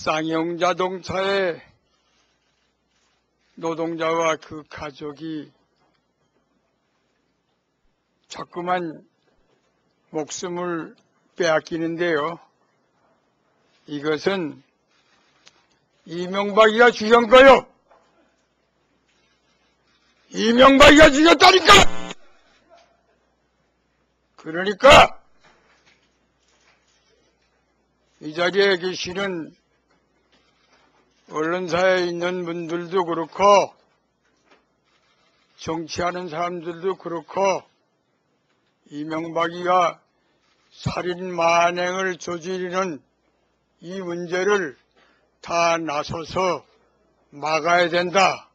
쌍용 자동차의 노동자와 그 가족이 자꾸만 목숨을 빼앗기는데요. 이것은 이명박이가 죽인 거요. 이명박이가 죽였다니까! 그러니까 이 자리에 계시는 언론사에 있는 분들도 그렇고 정치하는 사람들도 그렇고 이명박이가 살인 만행을 저지르는 이 문제를 다 나서서 막아야 된다.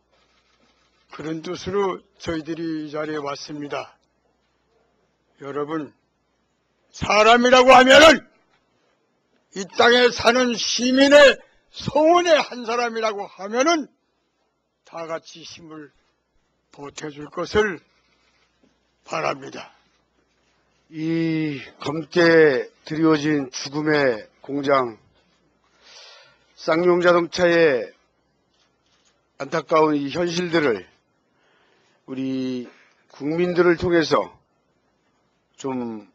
그런 뜻으로 저희들이 이 자리에 왔습니다. 여러분, 사람이라고 하면은 이 땅에 사는 시민의 소원의 한 사람이라고 하면은 다 같이 힘을 보태줄 것을 바랍니다. 이 검게 드리워진 죽음의 공장 쌍용 자동차의 안타까운 이 현실들을 우리 국민들을 통해서 좀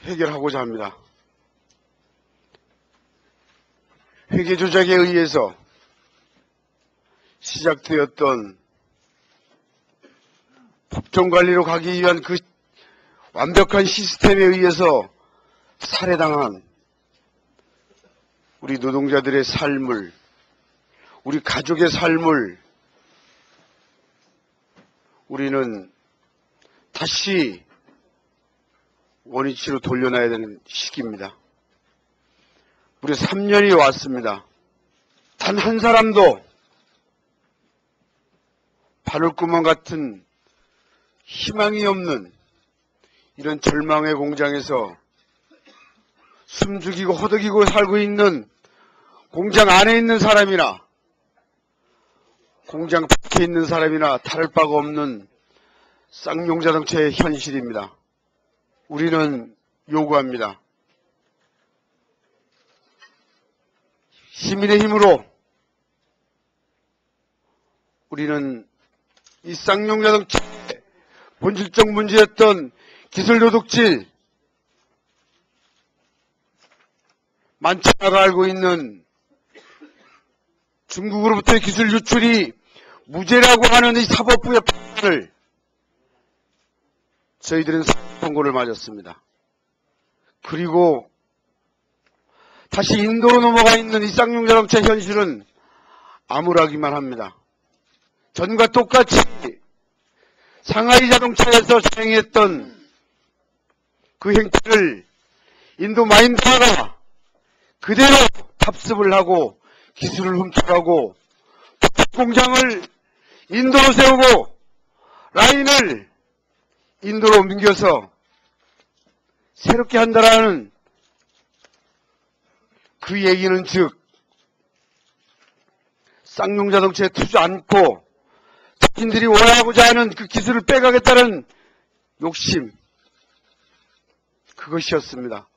해결하고자 합니다. 회계 조작에 의해서 시작되었던 법정 관리로 가기 위한 그 완벽한 시스템에 의해서 살해당한 우리 노동자들의 삶을, 우리 가족의 삶을 우리는 다시 원위치로 돌려놔야 되는 시기입니다. 우리 3년이 왔습니다. 단 한 사람도 바늘구멍 같은 희망이 없는 이런 절망의 공장에서 숨죽이고 허덕이고 살고 있는 공장 안에 있는 사람이나 공장 밖에 있는 사람이나 다를 바가 없는 쌍용 자동차의 현실입니다. 우리는 요구합니다. 시민의 힘으로 우리는 이 쌍용 자동차의 본질적 문제였던 기술 도둑질, 많지않아 알고 있는 중국으로부터의 기술 유출이 무죄라고 하는 이 사법부의 판단을 저희들은 선고를 맞았습니다. 그리고 다시 인도로 넘어가 있는 이 쌍용 자동차 현실은 암울하기만 합니다. 전과 똑같이 상하이 자동차에서 시행했던 그 행태를 인도 마인드화가 그대로 답습을 하고 기술을 훔쳐가고 공장을 인도로 세우고 라인을 인도로 옮겨서 새롭게 한다라는 그 얘기는 즉 쌍용 자동차에 투지 않고 자신들이 원하고자 하는 그 기술을 빼가겠다는 욕심 그것이었습니다.